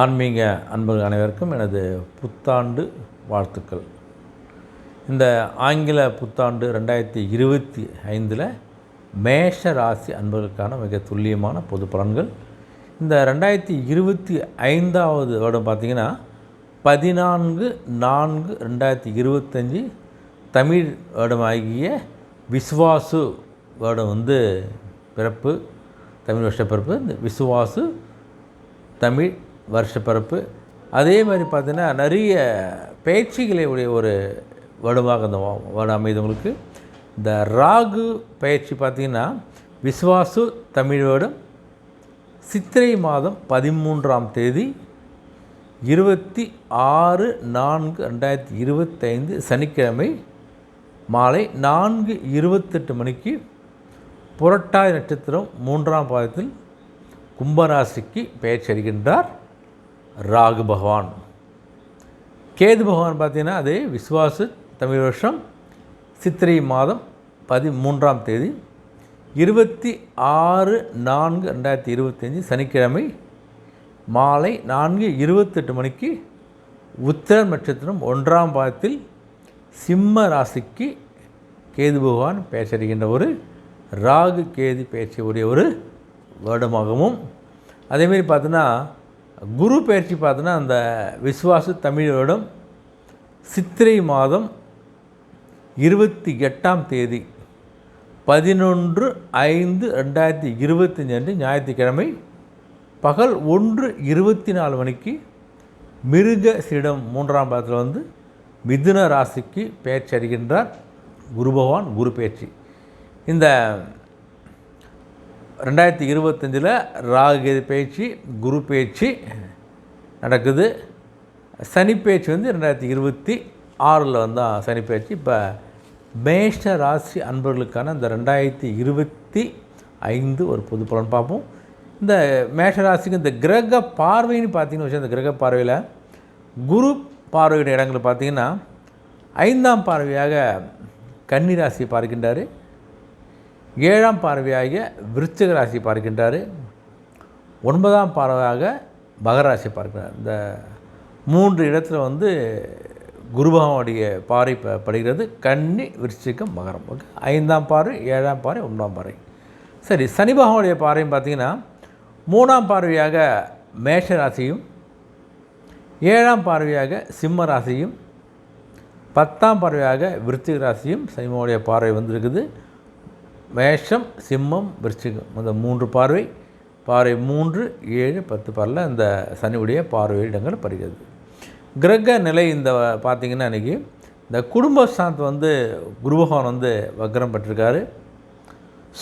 ஆன்மீக அன்பர்கள் அனைவருக்கும் எனது புத்தாண்டு வாழ்த்துக்கள். இந்த ஆங்கில புத்தாண்டு ரெண்டாயிரத்தி இருபத்தி ஐந்தில் மேஷ ராசி அன்பர்களுக்கான மிக துல்லியமான பொது பலன்கள். இந்த ரெண்டாயிரத்தி இருபத்தி ஐந்தாவது வருடம் பார்த்திங்கன்னா பதினான்கு நான்கு ரெண்டாயிரத்தி இருபத்தஞ்சி தமிழ் வருடமாகிய விஸ்வாசு வருடம் வந்து பிறப்பு தமிழ் வருஷ பிறப்பு. இந்த விசுவாசு தமிழ் வருஷப்பிறப்பு. அதே மாதிரி பார்த்தீங்கன்னா நிறைய பயிற்சிகளை உடைய ஒரு வருடமாக இந்த வட வருடம் அமைதவங்களுக்கு இந்த ராகு பயிற்சி பார்த்திங்கன்னா விஸ்வாசு தமிழ் வருடம் சித்திரை மாதம் பதிமூன்றாம் தேதி இருபத்தி ஆறு நான்கு ரெண்டாயிரத்தி இருபத்தைந்து சனிக்கிழமை மாலை நான்கு இருபத்தெட்டு மணிக்கு புரட்டாதி நட்சத்திரம் மூன்றாம் பாதத்தில் கும்பராசிக்கு பெயர் செல்கின்றார் ராகு பகவான். கேது பகவான் பார்த்தீங்கன்னா அதே விஸ்வாசு தமிழ் வருஷம் சித்திரை மாதம் பதிமூன்றாம் தேதி இருபத்தி ஆறு நான்கு ரெண்டாயிரத்தி இருபத்தஞ்சி சனிக்கிழமை மாலை நான்கு இருபத்தெட்டு மணிக்கு உத்தர நட்சத்திரம் ஒன்றாம் பாதத்தில் சிம்ம ராசிக்கு கேது பகவான் பேசறிகின்ற ஒரு ராகு கேது பயிற்சி உடைய ஒரு வருடமாகவும் அதேமாரி பார்த்தோன்னா குரு பயிற்சி பார்த்தோன்னா அந்த விஸ்வாசு தமிழ் வருடம் சித்திரை மாதம் இருபத்தி எட்டாம் தேதி பதினொன்று ஐந்து ரெண்டாயிரத்தி இருபத்தஞ்சு அன்று ஞாயிற்றுக்கிழமை பகல் ஒன்று இருபத்தி நாலு மணிக்கு மிருக சிடம் மூன்றாம் பாதத்தில் வந்து மிதுன ராசிக்கு பெயர்ச்சி அடைகின்றார் குரு பகவான் குரு பேச்சு இந்த ரெண்டாயிரத்தி இருபத்தஞ்சில் ராகு பேச்சு குரு பேச்சு நடக்குது. சனி பேச்சு வந்து ரெண்டாயிரத்தி இருபத்தி ஆறில் வந்தால் சனி பேச்சு. இப்போ மேஷ ராசி அன்பர்களுக்கான இந்த ரெண்டாயிரத்தி இருபத்தி ஐந்து ஒரு பொது பலன் பார்ப்போம். இந்த மேஷ ராசிக்கு இந்த கிரக பார்வைன்னு பார்த்தீங்கன்னு வச்சு அந்த கிரக பார்வையில் குரு பார்வையுடைய இடங்கள் பார்த்தீங்கன்னா ஐந்தாம் பார்வையாக கன்னி ராசியை பார்க்கின்றார். ஏழாம் பார்வையாக விருச்சிக ராசி பார்க்கின்றார். ஒன்பதாம் பார்வையாக மகராசி பார்க்கிறார். இந்த மூன்று இடத்துல வந்து குருபகவானுடைய பாறை ப- படுகிறது. கன்னி விருச்சிக்கம் மகரம். ஓகே. ஐந்தாம் பார்வை ஏழாம் பாறை ஒன்றாம் பாறை சரி சனி பகவானுடைய பார்த்தீங்கன்னா மூணாம் பார்வையாக மேஷ ராசியும் ஏழாம் பார்வையாக சிம்ம ராசியும் பத்தாம் பார்வையாக விருத்திக ராசியும் சனிமாவுடைய பார்வை வந்திருக்குது. மேஷம் சிம்மம் விருச்சிகம். இந்த மூன்று பார்வை பார்வை மூன்று ஏழு பத்து பார்வையில் இந்த சனியுடைய பார்வை இடங்கள் படுகிறது. கிரக நிலை இந்த பார்த்திங்கன்னா இன்றைக்கி இந்த குடும்ப சாந்தி வந்து குரு பகவான் வந்து வக்ரம் பெற்றிருக்காரு.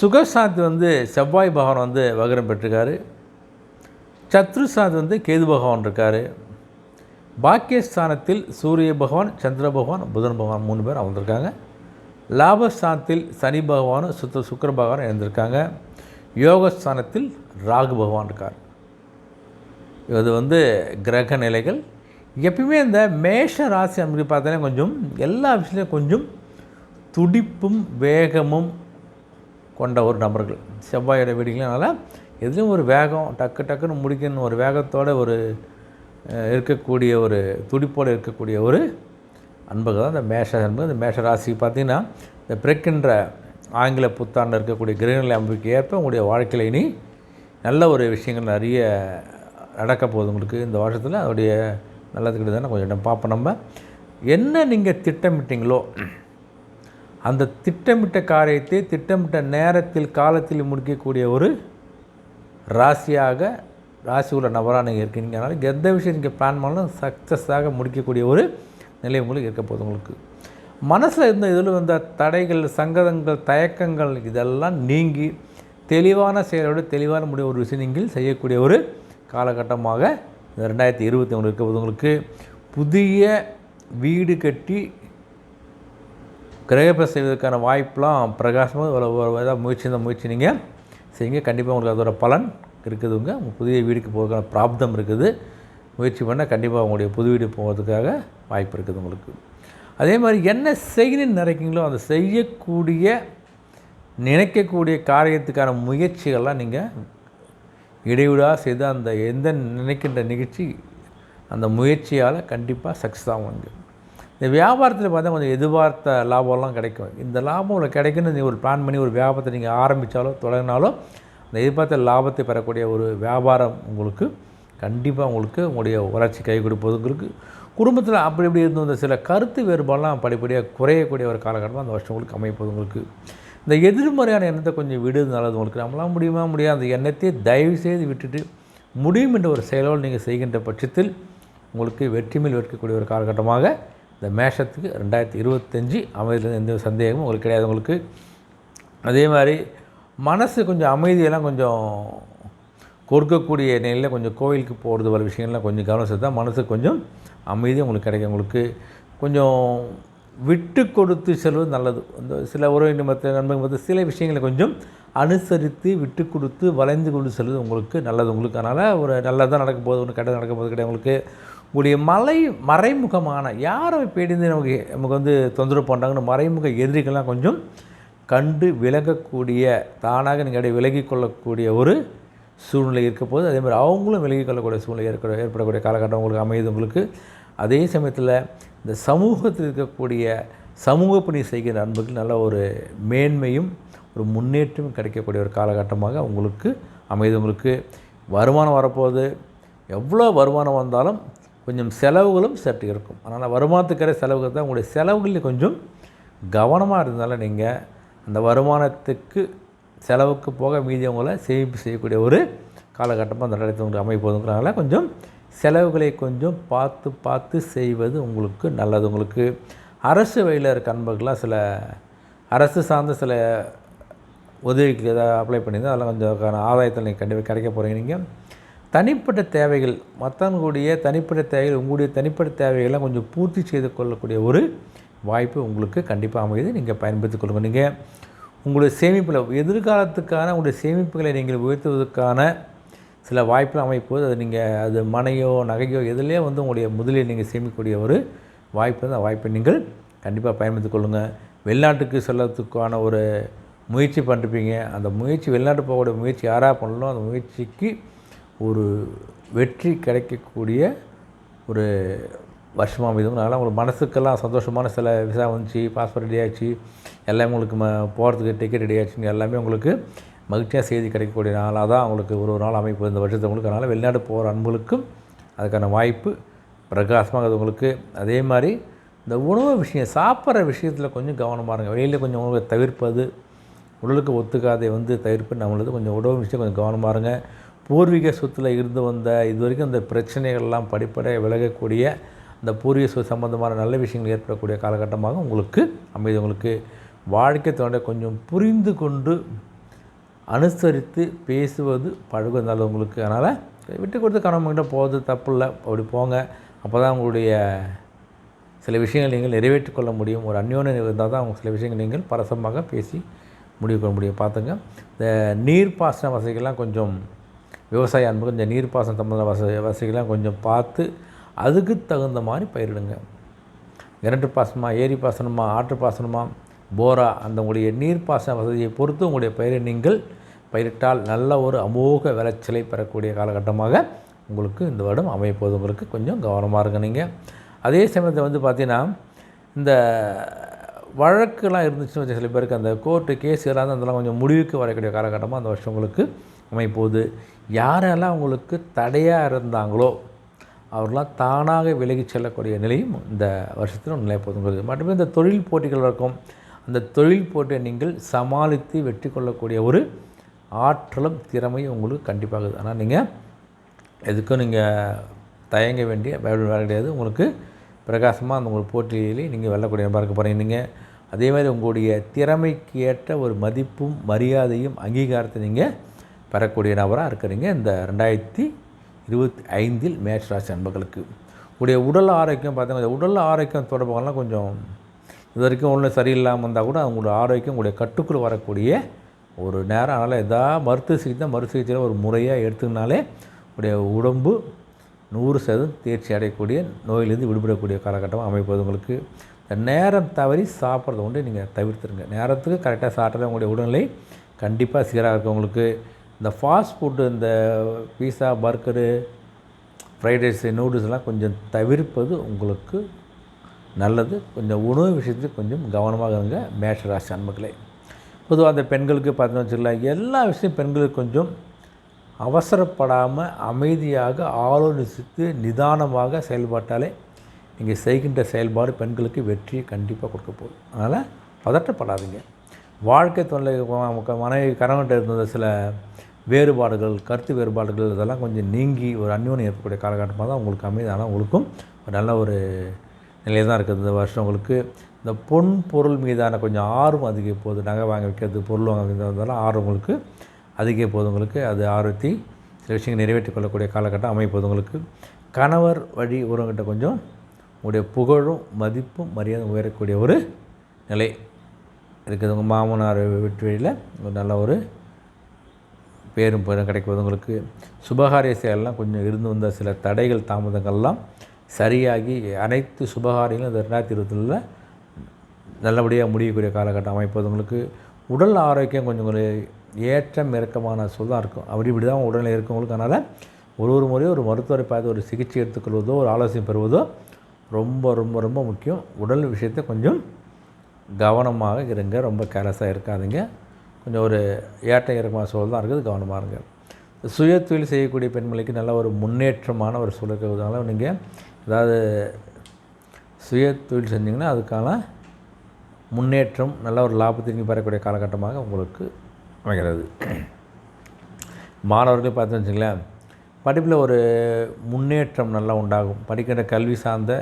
சுகசாந்தி வந்து செவ்வாய் பகவான் வந்து வக்ரம் பெற்றிருக்காரு. சத்ரு சாந்தி வந்து கேது பகவான் இருக்கார். பாக்கியஸ்தானத்தில் சூரிய பகவான் சந்திர பகவான் புதன் பகவான் மூணு பேர் அமர்ந்திருக்காங்க. லாபஸ்தானத்தில் சனி பகவானும் சுத்த சுக்கர பகவானும் இருந்திருக்காங்க யோகஸ்தானத்தில் ராகு பகவான் இருக்கார். இது வந்து கிரக நிலைகள். எப்பயுமே இந்த மேஷ ராசி அப்படி பார்த்தாலே கொஞ்சம் எல்லா விஷயத்துலையும் கொஞ்சம் துடிப்பும் வேகமும் கொண்ட ஒரு நபர்கள். செவ்வாயோட வீடுகளனால எதுவும் ஒரு வேகம் டக்கு டக்குன்னு முடிக்கணும். ஒரு வேகத்தோடு ஒரு இருக்கக்கூடிய ஒரு துடிப்போடு இருக்கக்கூடிய ஒரு அன்பர்கள் தான் இந்த மேஷ அன்பு இந்த மேஷ ராசி பார்த்திங்கன்னா இந்த பிறக்கின்ற ஆங்கில புத்தாண்டு இருக்கக்கூடிய கிரகநிலை அமைப்புக்கு ஏற்ப உங்களுடைய வாழ்க்கையில் இனி நல்ல ஒரு விஷயங்கள் நிறைய நடக்க போகுது உங்களுக்கு இந்த வருஷத்தில். அதோடைய நல்லதுக்கிட்ட தானே கொஞ்சம் இடம் பார்ப்போம் நம்ம. என்ன நீங்கள் திட்டமிட்டீங்களோ அந்த திட்டமிட்ட காரியத்தை திட்டமிட்ட நேரத்தில் காலத்தில் முடிக்கக்கூடிய ஒரு ராசியாக ராசி உள்ள நபராக நீங்கள் இருக்கீங்க. அதனால் எந்த விஷயம் நீங்கள் பிளான் பண்ணாலும் சக்ஸஸாக முடிக்கக்கூடிய ஒரு நிலை உங்களுக்கு இருக்க போகுது உங்களுக்கு. மனசில் இருந்த இதில் வந்த தடைகள் சங்கதங்கள் தயக்கங்கள் இதெல்லாம் நீங்கி தெளிவான செயலோடு தெளிவான முடிவு ஒரு விஷயம் நீங்கள் செய்யக்கூடிய ஒரு காலகட்டமாக இந்த ரெண்டாயிரத்தி இருபத்தி ஒன்று இருக்க போது உங்களுக்கு. புதிய வீடு கட்டி கிரகப்பிரவேசம் செய்வதற்கான வாய்ப்பெலாம் பிரகாசமாக ஒரு ஏதாவது முயற்சி தான் முயற்சி நீங்கள் செய்யுங்க. கண்டிப்பாக உங்களுக்கு அதோட பலன் இருக்குதுங்க புதிய வீடுக்கு போகிறதுக்கான பிராப்தம் இருக்குது. முயற்சி பண்ணால் கண்டிப்பாக உங்களுடைய புது வீடு போகிறதுக்காக வாய்ப்பு இருக்குது உங்களுக்கு. அதே மாதிரி என்ன செய்யணும்னு நினைக்கிறீங்களோ அதை செய்யக்கூடிய நினைக்கக்கூடிய காரியத்துக்கான முயற்சிகள்லாம் நீங்கள் இடைவிடாக செய்து அந்த எந்த நினைக்கின்ற நிகழ்ச்சி அந்த முயற்சியால் கண்டிப்பாக சக்ஸஸ் ஆகுங்க இந்த வியாபாரத்தில் பார்த்தா கொஞ்சம் எதிர்பார்த்த லாபம்லாம் கிடைக்கும். இந்த லாபம் உங்களுக்கு கிடைக்குன்னு நீங்கள் ஒரு பிளான் பண்ணி ஒரு வியாபாரத்தை நீங்கள் ஆரம்பித்தாலோ தொடங்கினாலோ அந்த எதிர்பார்த்த லாபத்தை பெறக்கூடிய ஒரு வியாபாரம் உங்களுக்கு கண்டிப்பாக உங்களுக்கு உங்களுடைய வளர்ச்சி கை கொடுப்பதுங்கிறது உங்களுக்கு குடும்பத்தில் அப்படி இப்படி இருந்த வந்த சில கருத்து வேறுபாடெல்லாம் படிப்படியாக குறையக்கூடிய ஒரு காலகட்டமாக அந்த வருஷம் உங்களுக்கு அமைப்பது உங்களுக்கு இந்த எதிர்மறையான எண்ணத்தை கொஞ்சம் விடுது நல்லது உங்களுக்கு நம்மளால் முடியுமா முடியாது. அந்த எண்ணத்தை தயவு செய்து விட்டுட்டு முடியும் என்ற ஒரு செயலோடு நீங்கள் செய்கின்ற பட்சத்தில் உங்களுக்கு வெற்றி மேல் வெட்கக்கூடிய ஒரு காலகட்டமாக இந்த மேஷத்துக்கு ரெண்டாயிரத்தி இருபத்தஞ்சி அமைதியில் எந்த சந்தேகமும் உங்களுக்கு கிடையாது உங்களுக்கு. அதே மாதிரி மனசு கொஞ்சம் அமைதியெல்லாம் கொஞ்சம் கொடுக்கக்கூடிய நிலையில் கொஞ்சம் கோயிலுக்கு போகிறது வர விஷயங்கள்லாம் கொஞ்சம் கவனம் செலுத்தா மனசுக்கு கொஞ்சம் அமைதி உங்களுக்கு கிடைக்கும். உங்களுக்கு கொஞ்சம் விட்டு கொடுத்து செல்வது நல்லது. இந்த சில உறவினர் மற்ற நண்பர்கள் மற்ற சில விஷயங்களை கொஞ்சம் அனுசரித்து விட்டு கொடுத்து வளைந்து கொண்டு செல்வது உங்களுக்கு நல்லது. உங்களுக்கு அதனால் ஒரு நல்லதாக நடக்க போது ஒன்று கெட்டது நடக்க போது கிடையாது உங்களுக்கு. உங்களுடைய மலை மறைமுகமான யாரை பேடிந்து நமக்கு நமக்கு வந்து தொந்தரவு பண்ணுறாங்கன்னு மறைமுக எதிரிகள்லாம் கொஞ்சம் கண்டு விலகக்கூடிய தானாக நீங்கள் விலகி கொள்ளக்கூடிய ஒரு சூழ்நிலை இருக்க போது அவங்களும் விலகி கொள்ளக்கூடிய சூழ்நிலை ஏற்பட ஏற்படக்கூடிய காலகட்டம் உங்களுக்கு அமையுது உங்களுக்கு. அதே சமயத்தில் இந்த சமூகத்தில் இருக்கக்கூடிய சமூக பணி செய்கிற அன்புக்கு நல்ல ஒரு மேன்மையும் ஒரு முன்னேற்றமும் கிடைக்கக்கூடிய ஒரு காலகட்டமாக உங்களுக்கு அமையுது உங்களுக்கு. வருமானம் வரப்போகுது. எவ்வளோ வருமானம் வந்தாலும் கொஞ்சம் செலவுகளும் சற்று இருக்கும். அதனால் வருமானத்துக்கிற செலவுகள் தான் உங்களுடைய செலவுகளில் கொஞ்சம் கவனமாக இருந்தாலும் நீங்கள் அந்த வருமானத்துக்கு செலவுக்கு போக மீதியவங்களை சேமிப்பு செய்யக்கூடிய ஒரு காலகட்டமாக அந்த இடத்துல உங்களுக்கு அமைப்போதுங்கிறனால கொஞ்சம் செலவுகளை கொஞ்சம் பார்த்து பார்த்து செய்வது உங்களுக்கு நல்லது. உங்களுக்கு அரசு வழியில் இருக்க அன்பர்களாக சில அரசு சார்ந்த சில உதவிக்கு ஏதாவது அப்ளை பண்ணியிருந்தால் அதெல்லாம் கொஞ்சம் ஆதாயத்தில் நீங்கள் கண்டிப்பாக கிடைக்க போகிறீங்க நீங்கள் தனிப்பட்ட தேவைகள் மற்றவங்களுடைய தனிப்பட்ட தேவைகள் உங்களுடைய தனிப்பட்ட தேவைகள்லாம் கொஞ்சம் பூர்த்தி செய்து கொள்ளக்கூடிய ஒரு வாய்ப்பு உங்களுக்கு கண்டிப்பாக அமையுது. நீங்கள் பயன்படுத்திக் கொள்ளுங்கள் நீங்கள் உங்களுடைய சேமிப்பில் எதிர்காலத்துக்கான உங்களுடைய சேமிப்புகளை நீங்கள் உயர்த்துவதற்கான சில வாய்ப்புகள் அமைப்போது அது நீங்கள் அது மனையோ நகையோ எதுலேயோ வந்து உங்களுடைய முதலில் நீங்கள் சேமிக்கக்கூடிய ஒரு வாய்ப்பு அந்த வாய்ப்பை நீங்கள் கண்டிப்பாக பயன்படுத்திக் கொள்ளுங்கள் வெளிநாட்டுக்கு செல்லத்துக்கான ஒரு முயற்சி பண்ணிருப்பீங்க. அந்த முயற்சி வெளிநாட்டு போகக்கூடிய முயற்சி யாராக பண்ணலாம் அந்த முயற்சிக்கு ஒரு வெற்றி கிடைக்கக்கூடிய ஒரு வருஷமாக அமைதும் அதனால் உங்களுக்கு மனசுக்கெல்லாம் சந்தோஷமான சில விசா வந்துச்சு பாஸ்போர்ட் ரெடி ஆச்சு எல்லாமே உங்களுக்கு ம போகிறதுக்கு டிக்கெட் ரெடி ஆச்சுன்னு எல்லாமே உங்களுக்கு மகிழ்ச்சியாக செய்தி கிடைக்கக்கூடிய நாளாக தான் உங்களுக்கு ஒரு ஒரு நாள் அமைப்பு இந்த வருஷத்தை உங்களுக்கு. அதனால் வெளிநாடு போகிற அன்புகளுக்கும் அதுக்கான வாய்ப்பு பிரகாசமாக அது உங்களுக்கு. அதே மாதிரி இந்த உணவு விஷயம் சாப்பிட்ற விஷயத்தில் கொஞ்சம் கவனமாக இருங்க. வெளியில் கொஞ்சம் உணவை தவிர்ப்பது உடலுக்கு ஒத்துக்காதை வந்து தவிர்ப்பு நம்மளது கொஞ்சம் உணவு விஷயம் கொஞ்சம் கவனமாக இருங்க. பூர்வீக சொத்தில் இருந்து வந்த இது வரைக்கும் இந்த பிரச்சனைகள்லாம் படிப்படியாக விலகக்கூடிய இந்த பூர்வீக சொத்து சம்பந்தமான நல்ல விஷயங்கள் ஏற்படக்கூடிய காலகட்டமாக உங்களுக்கு அமைதி. உங்களுக்கு வாழ்க்கை தோண்ட கொஞ்சம் புரிந்து கொண்டு அனுசரித்து பேசுவது பழகுவது நல்லது உங்களுக்கு. அதனால் விட்டு கொடுத்து கணவன்கிட்ட போகிறது தப்பு இல்லை அப்படி போங்க. அப்போ தான் உங்களுடைய சில விஷயங்கள் நீங்கள் நிறைவேற்றிக்கொள்ள முடியும். ஒரு அந்யோன்யம் இருந்தால் தான் அவங்க சில விஷயங்கள் நீங்கள் பரசமாக பேசி முடிவு கொள்ள முடியும். பார்த்துங்க. இந்த நீர்ப்பாசன வசதிகள்லாம் கொஞ்சம் விவசாய அன்பு கொஞ்சம் நீர்ப்பாசன சம்மந்த வசதி வசதிகள்லாம் கொஞ்சம் பார்த்து அதுக்கு தகுந்த மாதிரி பயிரிடுங்க. கிணற்று பாசனமா ஏரி பாசனமா ஆற்று பாசனமா போரா அந்த உங்களுடைய நீர்ப்பாசன வசதியை பொறுத்து உங்களுடைய பயிரை நீங்கள் பயிரிட்டால் நல்ல ஒரு அமோக விளைச்சலை பெறக்கூடிய காலகட்டமாக உங்களுக்கு இந்த வருடம் அமையப்போது உங்களுக்கு கொஞ்சம் கவனமாக இருங்க நீங்கள் அதே சமயத்தில் வந்து பார்த்தீங்கன்னா இந்த வழக்குலாம் இருந்துச்சுன்னு வச்சு சில பேருக்கு அந்த கோர்ட்டு கேஸ் எல்லாம் அதெல்லாம் கொஞ்சம் முடிவுக்கு வரக்கூடிய காலகட்டமாக அந்த வருஷம் உங்களுக்கு அமைப்போகுது யாரெல்லாம் உங்களுக்கு தடையாக இருந்தாங்களோ அவர்களாம் தானாக விலகி செல்லக்கூடிய நிலையும் இந்த வருஷத்தில் நிலைப்போதுங்கிறது மட்டுமே இந்த தொழில் போட்டிகள் இருக்கும். அந்த தொழில் போட்டியை நீங்கள் சமாளித்து வெற்றி கொள்ளக்கூடிய ஒரு ஆற்றலும் திறமையும் உங்களுக்கு கண்டிப்பாக இருக்குது. ஆனால் நீங்கள் எதுக்கும் நீங்கள் தயங்க வேண்டிய வேலை கிடையாது. உங்களுக்கு பிரகாசமாக அந்த உங்கள் போட்டியிலே நீங்கள் வெல்லக்கூடிய பார்க்க போகிறீங்க நீங்கள் அதே மாதிரி உங்களுடைய திறமைக்கு ஏற்ற ஒரு மதிப்பும் மரியாதையும் அங்கீகாரத்தை நீங்கள் பெறக்கூடிய நபராக இருக்கிறீங்க. இந்த ரெண்டாயிரத்தி இருபத்தி ஐந்தில் மேட்ச் ராசி அன்பர்களுக்கு. உடைய உடல் ஆரோக்கியம் பார்த்தீங்கன்னா உடல் ஆரோக்கியம் தொடர்பாகலாம் கொஞ்சம் இது வரைக்கும் ஒன்றும் சரியில்லாமல் இருந்தால் கூட அவங்களோட ஆரோக்கியம் உங்களுடைய கட்டுக்குள் வரக்கூடிய ஒரு நேரம். அதனால் எதாவது மருத்துவ சிகிச்சை மறு சிகிச்சையில் ஒரு முறையாக எடுத்துக்கினாலே உடைய உடம்பு நூறு சதவீதம் தேர்ச்சி அடையக்கூடிய நோயிலிருந்து விடுபடக்கூடிய காலகட்டமாக அமைப்பது உங்களுக்கு. நேரம் தவறி சாப்பிட்றத கொண்டு நீங்கள் தவிர்த்துருங்க. நேரத்துக்கு கரெக்டாக சாப்பிட்டாலே உங்களுடைய உடல்நிலை கண்டிப்பாக சீராக இருக்கும் உங்களுக்கு. இந்த ஃபாஸ்ட் ஃபுட்டு இந்த பீஸா பர்கரு ஃப்ரைட் ரைஸு நூடுல்ஸ்லாம் கொஞ்சம் தவிர்ப்பது உங்களுக்கு நல்லது. கொஞ்சம் உணவு விஷயத்துக்கு கொஞ்சம் கவனமாக இருங்க மேஷராசி அன்பர்களே பொதுவாக அந்த பெண்களுக்கு பார்த்தீங்கன்னா வச்சுக்கலாம் எல்லா விஷயம் பெண்களுக்கு கொஞ்சம் அவசரப்படாமல் அமைதியாக ஆலோசித்து நிதானமாக செயல்பட்டாலே நீங்கள் செய்கின்ற செயல்பாடு பெண்களுக்கு வெற்றியை கண்டிப்பாக கொடுக்க போகுது. அதனால் பதட்டப்படாதீங்க. வாழ்க்கை தொல்லை மனைவி கணவன்கிட்ட இருந்த சில வேறுபாடுகள் கருத்து வேறுபாடுகள் இதெல்லாம் கொஞ்சம் நீங்கி ஒரு அந்யோன்யம் ஏற்படக்கூடிய காலகட்டமாக தான் உங்களுக்கு அமைதியான ஆனால் உங்களுக்கும் ஒரு நல்ல ஒரு நிலையில் தான் இருக்குது. இந்த வருஷம் உங்களுக்கு இந்த பொன் பொருள் மீதான கொஞ்சம் ஆர்வம் அதிக போகுது. நகை வாங்க வைக்கிறது பொருள் வாங்க வைக்கிறதுனால ஆர்வம் உங்களுக்கு அதிக போகுது உங்களுக்கு. அது ஆர்வத்தி சில விஷயங்கள் நிறைவேற்றிக் கொள்ளக்கூடிய காலகட்டம் அமைப்போது உங்களுக்கு. கணவர் வழி உறவுகிட்ட கொஞ்சம் உங்களுடைய புகழும் மதிப்பும் மரியாதை உயரக்கூடிய ஒரு நிலை இருக்குது. உங்கள் மாமனார் வீட்டு வழியில் ஒரு நல்ல ஒரு பேரும் பெரும் கிடைக்குவது உங்களுக்கு சுபகாரிய செயலெலாம் கொஞ்சம் இருந்து வந்த சில தடைகள் தாமதங்கள்லாம் சரியாகி அனைத்து சுபகாரியங்களும் இந்த ரெண்டாயிரத்தி இருபத்தில் நல்லபடியாக முடியக்கூடிய காலகட்டம் அமைப்பது உங்களுக்கு உடல் ஆரோக்கியம் கொஞ்சம் கொஞ்சம் ஏற்றம் இறக்கமான சொல் தான் இருக்கும். அப்படி இப்படி தான் உடல்நிலை இருக்கவங்களுக்கு அதனால் ஒரு ஒரு முறையும் ஒரு மருத்துவரை பார்த்து ஒரு சிகிச்சை எடுத்துக்கொள்வதோ ஒரு ஆலோசனை பெறுவதோ ரொம்ப ரொம்ப ரொம்ப முக்கியம். உடல் விஷயத்தை கொஞ்சம் கவனமாக இருங்க. ரொம்ப கேர்லெஸ்ஸாக இருக்காதுங்க. கொஞ்சம் ஒரு ஏற்ற இறக்கமான சூழல் தான் இருக்குது கவனமாக இருங்க. சுய தொழில் செய்யக்கூடிய பெண்களுக்கு நல்ல ஒரு முன்னேற்றமான ஒரு சூழல் இருக்கிறதுனால நீங்கள் ஏதாவது சுய தொழில் செஞ்சிங்கன்னா அதுக்கான முன்னேற்றம் நல்ல ஒரு லாபத்திற்கு பெறக்கூடிய காலகட்டமாக உங்களுக்கு அமைகிறது. மாணவர்கள் பார்த்து வச்சுங்களேன் படிப்பில் ஒரு முன்னேற்றம் நல்லா உண்டாகும். படிக்கின்ற கல்வி சார்ந்த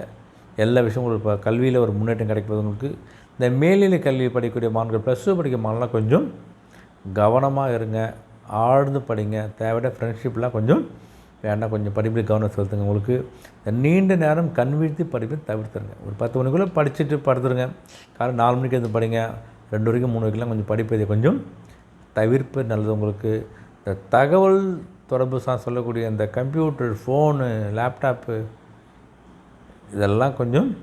எல்லா விஷயமும் உங்களுக்கு இப்போ கல்வியில் ஒரு முன்னேற்றம் கிடைப்பது உங்களுக்கு இந்த மேல்நிலை கல்வி படிக்கக்கூடிய மாணவர்கள் ப்ளஸ் டூ படிக்கிற மாணவர்களாம் கொஞ்சம் கவனமாக இருங்க ஆழ்ந்து படிங்க. தேவையான ஃப்ரெண்ட்ஷிப்லாம் கொஞ்சம் வேண்டாம். கொஞ்சம் படிப்பில் கவனம் செலுத்துங்க உங்களுக்கு. நீண்ட நேரம் கண் வீழ்த்தி படிப்பை தவிர்த்துருங்க. ஒரு பத்து மணிக்குள்ளே படிச்சுட்டு படுத்துருங்க. காலை நாலு மணிக்கு வந்து படிங்க. ரெண்டு வரைக்கும் மூணு வரைக்கும்லாம் கொஞ்சம் படிப்பதை கொஞ்சம் தவிர்ப்பு நல்லது உங்களுக்கு. இந்த தகவல் தொடர்பு சார் சொல்லக்கூடிய இந்த கம்ப்யூட்டர் ஃபோனு லேப்டாப்பு இதெல்லாம் கொஞ்சம்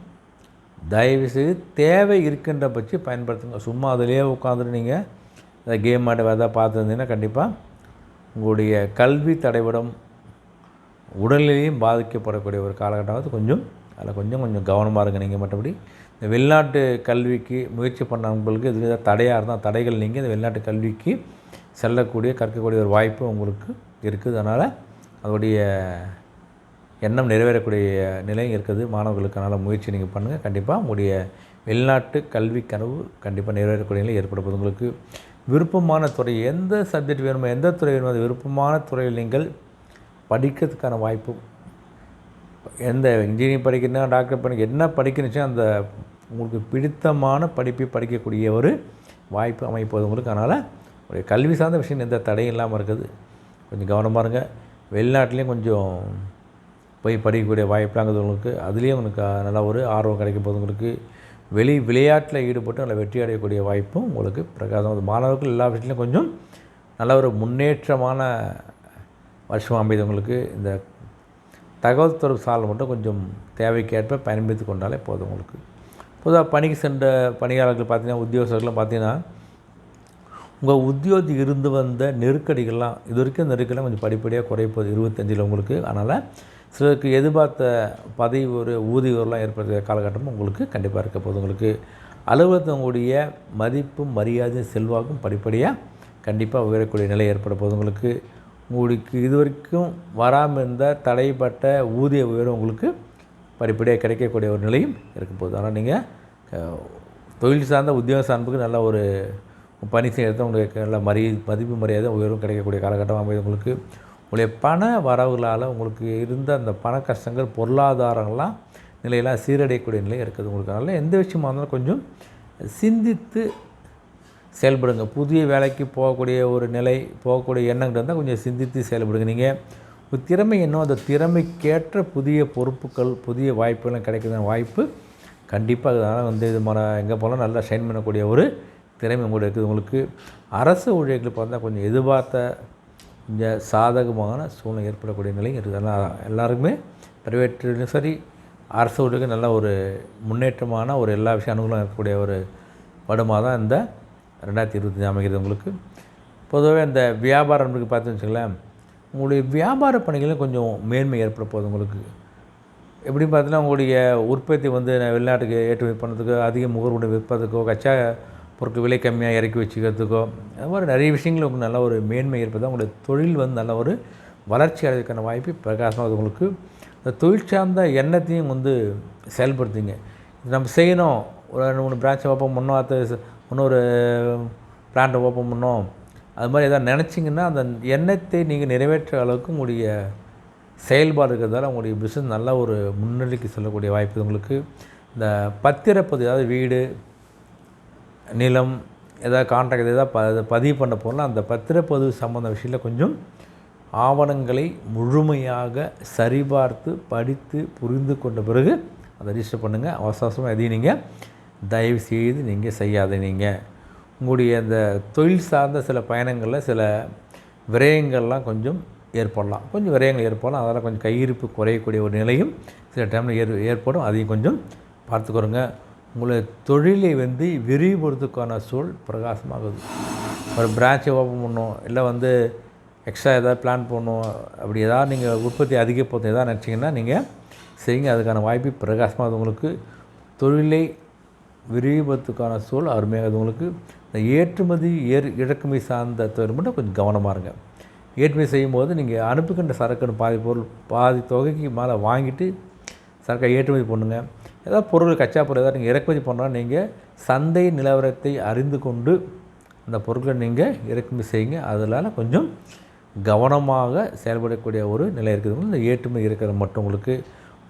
தயவுசெய்து தேவை இருக்கின்ற பற்றி பயன்படுத்துங்க. சும்மா அதிலே உட்காந்துட்டு நீங்கள் இந்த கேம் ஆட எதாவது பார்த்துருந்தீங்கன்னா கண்டிப்பாக உங்களுடைய கல்வி தடைபடும் உடல்நிலையும் பாதிக்கப்படக்கூடிய ஒரு காலகட்டமாவது கொஞ்சம் அதில் கொஞ்சம் கொஞ்சம் கவனமாக இருங்க நீங்கள் மற்றபடி. இந்த வெளிநாட்டு கல்விக்கு முயற்சி பண்ணவங்களுக்கு இதில் ஏதாவது தடையாக இருந்தால் தடைகள் நீங்கள் இந்த வெளிநாட்டு கல்விக்கு செல்லக்கூடிய கற்கக்கூடிய ஒரு வாய்ப்பு உங்களுக்கு இருக்குது. அதனால் அதோடைய எண்ணம் நிறைவேறக்கூடிய நிலையும் இருக்குது. மாணவர்களுக்கு அதனால் முயற்சி நீங்கள் பண்ணுங்கள் கண்டிப்பாக உங்களுடைய வெளிநாட்டு கல்வி கனவு கண்டிப்பாக நிறைவேறக்கூடிய நிலை ஏற்படுவது உங்களுக்கு விருப்பமான துறை எந்த சப்ஜெக்ட் வேணுமோ எந்த துறை வேணுமோ அது விருப்பமான துறையில் நீங்கள் படிக்கிறதுக்கான வாய்ப்பு. எந்த இன்ஜினியரிங் படிக்கணும் டாக்டர் படிக்க என்ன படிக்கணுச்சோ அந்த உங்களுக்கு பிடித்தமான படிப்பை படிக்கக்கூடிய ஒரு வாய்ப்பு அமைப்பது உங்களுக்கு. அதனால் ஒரு கல்வி சார்ந்த விஷயம் எந்த தடையும் இல்லாமல் இருக்குது. கொஞ்சம் கவனமாக இருங்க. வெளிநாட்டிலையும் கொஞ்சம் போய் படிக்கக்கூடிய வாய்ப்புலாங்கிறது உங்களுக்கு. அதுலேயும் உங்களுக்கு நல்ல ஒரு ஆர்வம் கிடைக்கும் போது உங்களுக்கு. வெளி விளையாட்டில் ஈடுபட்டு நல்ல வெற்றி அடையக்கூடிய வாய்ப்பும் உங்களுக்கு பிரகாசம். மாணவர்கள் எல்லா விஷயத்துலையும் கொஞ்சம் நல்ல ஒரு முன்னேற்றமான வருஷம் அமைது உங்களுக்கு. இந்த தகவல் தொடர்பு சால் மட்டும் கொஞ்சம் தேவைக்கேற்ப பயன்படுத்தி கொண்டாலே போதும் உங்களுக்கு. பொதுவாக பணிக்கு சென்ற பணியாளர்கள் பார்த்தீங்கன்னா உத்தியோகஸ்தர்கள்லாம் பார்த்தீங்கன்னா உங்கள் உத்தியோகி இருந்து வந்த நெருக்கடிகள்லாம் இது வரைக்கும் நெருக்கடிலாம் கொஞ்சம் படிப்படியாக குறைப்போகுது இருபத்தஞ்சில் உங்களுக்கு. அதனால் சிலருக்கு எதிர்பார்த்த பதவி ஒரு ஊதியம்லாம் ஏற்படுற காலகட்டமும் உங்களுக்கு கண்டிப்பாக இருக்க போகுது. உங்களுக்கு அலுவலகத்தினுடைய மதிப்பும் மரியாதையும் செல்வாக்கும் படிப்படியாக கண்டிப்பாக உயரக்கூடிய நிலை ஏற்பட போகுது. உங்களுக்கு உங்களுக்கு இது வரைக்கும் வராமல் இருந்த தடைப்பட்ட ஊதிய உயர்வு உங்களுக்கு படிப்படியாக கிடைக்கக்கூடிய ஒரு நிலையும் இருக்க போகுது. ஆனால் நீங்கள் தொழில் சார்ந்த உத்தியோக சார்புக்கு நல்ல ஒரு பணி செய்கிறது உங்களுக்கு நல்ல மரி மதிப்பு மரியாதை உயர்வும் கிடைக்கக்கூடிய காலகட்டம் அமைது உங்களுக்கு உங்களுடைய பண வரவுகளால் உங்களுக்கு இருந்த அந்த பண கஷ்டங்கள் பொருளாதாரங்கள்லாம் நிலையெல்லாம் சீரடையக்கூடிய நிலை இருக்குது உங்களுக்கு. அதனால் எந்த விஷயமா இருந்தாலும் கொஞ்சம் சிந்தித்து செயல்படுங்க. புதிய வேலைக்கு போகக்கூடிய ஒரு நிலை போகக்கூடிய எண்ணங்கள் இருந்தால் கொஞ்சம் சிந்தித்து செயல்படுங்க. நீங்கள் ஒரு திறமை என்னோ? அந்த திறமைக்கேற்ற புதிய பொறுப்புகள் புதிய வாய்ப்புகள்லாம் கிடைக்கிற வாய்ப்பு கண்டிப்பாக அதனால் வந்து இது மாதிரி எங்கே போகலாம் நல்லா ஷைன் பண்ணக்கூடிய ஒரு திறமை உங்களுக்கு இருக்குது. உங்களுக்கு அரசு ஊழியர்களுக்கு பார்த்தா கொஞ்சம் எதிர்பார்த்த சாதகமான சூழ்நிலை ஏற்படக்கூடிய நிலை இருக்குது. அதனால் எல்லாருக்குமே ப்ரைவேட்லையும் சரி அரசு நல்ல ஒரு முன்னேற்றமான ஒரு எல்லா விஷயம் அனுகூலம் இருக்கக்கூடிய ஒரு வருடமாக தான் இந்த ரெண்டாயிரத்தி இருபத்தஞ்சு அமைகிறது உங்களுக்கு. பொதுவாக இந்த வியாபாரம் இருக்கு பார்த்துன்னு வச்சுங்களேன் உங்களுடைய வியாபார பணிகளில் கொஞ்சம் மேன்மை ஏற்பட போகுது உங்களுக்கு. எப்படின்னு பார்த்தீங்கன்னா உங்களுடைய உற்பத்தி வந்து வெளிநாட்டுக்கு ஏற்றுமதி பண்ணுறதுக்கோ அதிக முகர்வுடன் விற்பதுக்கோ கச்சா பொருட்கள் விலை கம்மியாக இறக்கி வச்சுக்கிறதுக்கோ அது மாதிரி நிறைய விஷயங்கள் உங்களுக்கு நல்ல ஒரு மேன்மை ஏற்படுது. உங்களுடைய தொழில் வந்து நல்ல ஒரு வளர்ச்சி அடைவதற்கான வாய்ப்பு பிரகாசமாக உங்களுக்கு இந்த தொழில் சார்ந்த எண்ணத்தையும் வந்து செயல்படுத்துங்க. இது நம்ம செய்யணும். ஒரு ரெண்டு மூணு பிரான்ச்சை ஓப்பன் பண்ணோம். அது இன்னொரு பிளான்ட்டை ஓப்பன் பண்ணோம். அது மாதிரி எதாவது நினச்சிங்கன்னா அந்த எண்ணத்தை நீங்கள் நிறைவேற்ற அளவுக்கு உங்களுடைய செயல்பாடு இருக்கிறதால உங்களுடைய பிஸ்னஸ் நல்ல ஒரு முன்னணிக்கு செல்லக்கூடிய வாய்ப்பு உங்களுக்கு இந்த பத்திரப்பது அதாவது வீடு நிலம் ஏதாவது கான்ட்ராக்ட் ஏதாவது ப பதிவு பண்ண போனால் அந்த பத்திரப்பதிவு சம்மந்த விஷயத்தில் கொஞ்சம் ஆவணங்களை முழுமையாக சரிபார்த்து படித்து புரிந்து கொண்ட பிறகு அதை ரிஜிஸ்டர் பண்ணுங்கள் அவசர அவசரமாக எதையும் நீங்கள் தயவு செய்து நீங்கள் செய்யாத நீங்கள் உங்களுடைய அந்த தொழில் சார்ந்த சில பயணங்களில் சில விரயங்கள்லாம் கொஞ்சம் ஏற்படலாம். கொஞ்சம் விரயங்கள் ஏற்படலாம். அதனால் கொஞ்சம் கையிருப்பு குறையக்கூடிய ஒரு நிலையும் சில டைமில் ஏற் ஏற்படும். அதையும் கொஞ்சம் பார்த்துக்கோருங்க உங்களை தொழிலை வந்து விரிவுபடுத்துக்கான சூழ் பிரகாசமாகுது. ஒரு பிரான்ச்சை ஓப்பன் பண்ணணும் இல்லை வந்து எக்ஸ்ட்ரா ஏதாவது பிளான் பண்ணணும் அப்படி ஏதாவது நீங்கள் உற்பத்தி அதிகப்படுத்த எதாவது நினச்சிங்கன்னா நீங்கள் செய்யுங்க. அதுக்கான வாய்ப்பு பிரகாசமாகுது உங்களுக்கு. தொழிலை விரிவுபடுத்துக்கான சூழ் அருமையாகுது உங்களுக்கு. இந்த ஏற்றுமதி ஏற் இறக்குமதி சார்ந்த தொழில் மட்டும் கொஞ்சம் கவனமாக இருங்க. ஏற்றுமதி செய்யும்போது நீங்கள் அனுப்புகின்ற சரக்குன்னு பாதி பொருள் பாதி தொகைக்கு மேலே வாங்கிட்டு சரக்கை ஏற்றுமதி பண்ணுங்கள் ஏதாவது பொருள் கச்சா பொருள் ஏதாவது நீங்கள் இறக்குமதி பண்ணால் நீங்கள் சந்தை நிலவரத்தை அறிந்து கொண்டு அந்த பொருட்களை நீங்கள் இறக்குமதி செய்யுங்க. அதனால் கொஞ்சம் கவனமாக செயல்படக்கூடிய ஒரு நிலை இருக்குது. இந்த ஏற்றுமை இருக்கிறது மட்டும் உங்களுக்கு.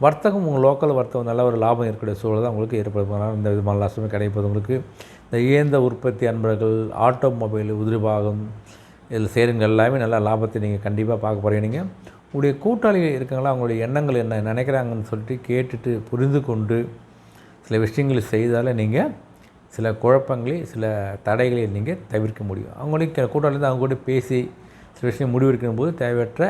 வர்த்தகம் உங்கள் லோக்கல் வர்த்தகம் நல்ல ஒரு லாபம் இருக்கக்கூடிய சூழல் தான் உங்களுக்கு ஏற்படுத்தினால இந்த விதமான நஷ்டமே கிடைப்பது உங்களுக்கு. இந்த இயந்த உற்பத்தி அன்பர்கள் ஆட்டோமொபைல் உதிரிபாகம் இதில் சேருங்கள். எல்லாமே நல்ல லாபத்தை நீங்கள் கண்டிப்பாக பார்க்க போகிறீங்க நீங்கள் உடைய கூட்டாளிகள் இருக்காங்களா? அவங்களுடைய எண்ணங்கள் என்ன? நினைக்கிறாங்கன்னு சொல்லிட்டு கேட்டுட்டு புரிந்து கொண்டு சில விஷயங்களை செய்தால் நீங்கள் சில குழப்பங்களை சில தடைகளை நீங்கள் தவிர்க்க முடியும். அவங்களையும் கூட்டாளிருந்து அவங்க கூட பேசி சில விஷயம் முடிவெடுக்கும் போது தேவையற்ற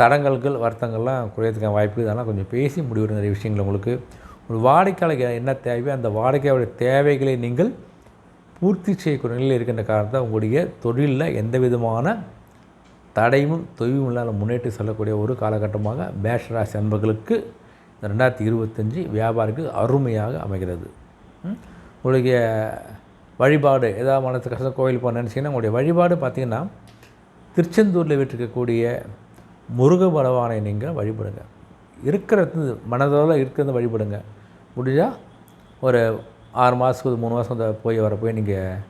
தடங்கல்கள் வருத்தங்கள்லாம் குறையிறதுக்கான வாய்ப்பு இதெல்லாம் கொஞ்சம் பேசி முடிவெடுக்கிற நிறைய விஷயங்கள் உங்களுக்கு. ஒரு வாடிக்கையாளருக்கு என்ன தேவையோ அந்த வாடிக்கையாளருடைய தேவைகளை நீங்கள் பூர்த்தி செய்யக்கூடிய நிலையில் இருக்கின்ற காரணத்தை உங்களுடைய தொழிலில் எந்த விதமான தடையும் தொய்வும் இல்லாத முன்னேற்றி செல்லக்கூடிய ஒரு காலகட்டமாக மேஷராசி அன்பர்களுக்கு இந்த ரெண்டாயிரத்தி இருபத்தஞ்சி வியாபாரிக்கு அருமையாக அமைகிறது. உங்களுடைய வழிபாடு ஏதாவது மனசு கஷ்டம் கோயில் போக நினச்சிங்கன்னா உங்களுடைய வழிபாடு பார்த்திங்கன்னா திருச்செந்தூரில் விட்டுருக்கக்கூடிய முருக பகவானை நீங்கள் வழிபடுங்க. இருக்கிறது மனதளவில் இருக்கிறத வழிபடுங்க. முடிஞ்சால் ஒரு ஆறு மாதத்துக்கு மூணு மாதம் போய் வர போய் நீங்கள்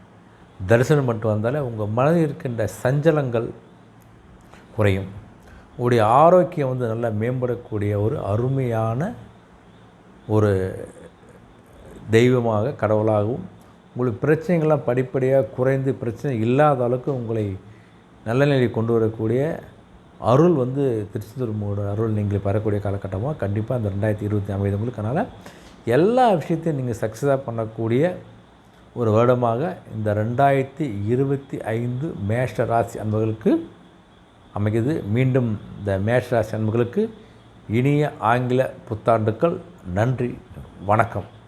தரிசனம் பண்ணிட்டு வந்தாலே உங்கள் மனதில் இருக்கின்ற சஞ்சலங்கள் குறையும். உங்களுடைய ஆரோக்கியம் வந்து நல்லா மேம்படக்கூடிய ஒரு அருமையான ஒரு தெய்வமாக கடவுளாகவும் உங்களுக்கு பிரச்சனைகள்லாம் படிப்படியாக குறைந்து பிரச்சனை இல்லாத அளவுக்கு உங்களை நல்ல நிலையை கொண்டு வரக்கூடிய அருள் வந்து திருச்செந்தூர் அருள் நீங்கள் பெறக்கூடிய காலகட்டமாக கண்டிப்பாக அந்த ரெண்டாயிரத்தி இருபத்தி அமைது உங்களுக்கு அதனால் எல்லா விஷயத்தையும் நீங்கள் சக்ஸஸாக பண்ணக்கூடிய ஒரு வருடமாக இந்த ரெண்டாயிரத்தி இருபத்தி ஐந்து மேஷ ராசி அன்பர்களுக்கு அமைகிறது. மீண்டும் இந்த மேஷராசி அன்புகளுக்கு இனிய ஆங்கில புத்தாண்டுக்கள். நன்றி. வணக்கம்.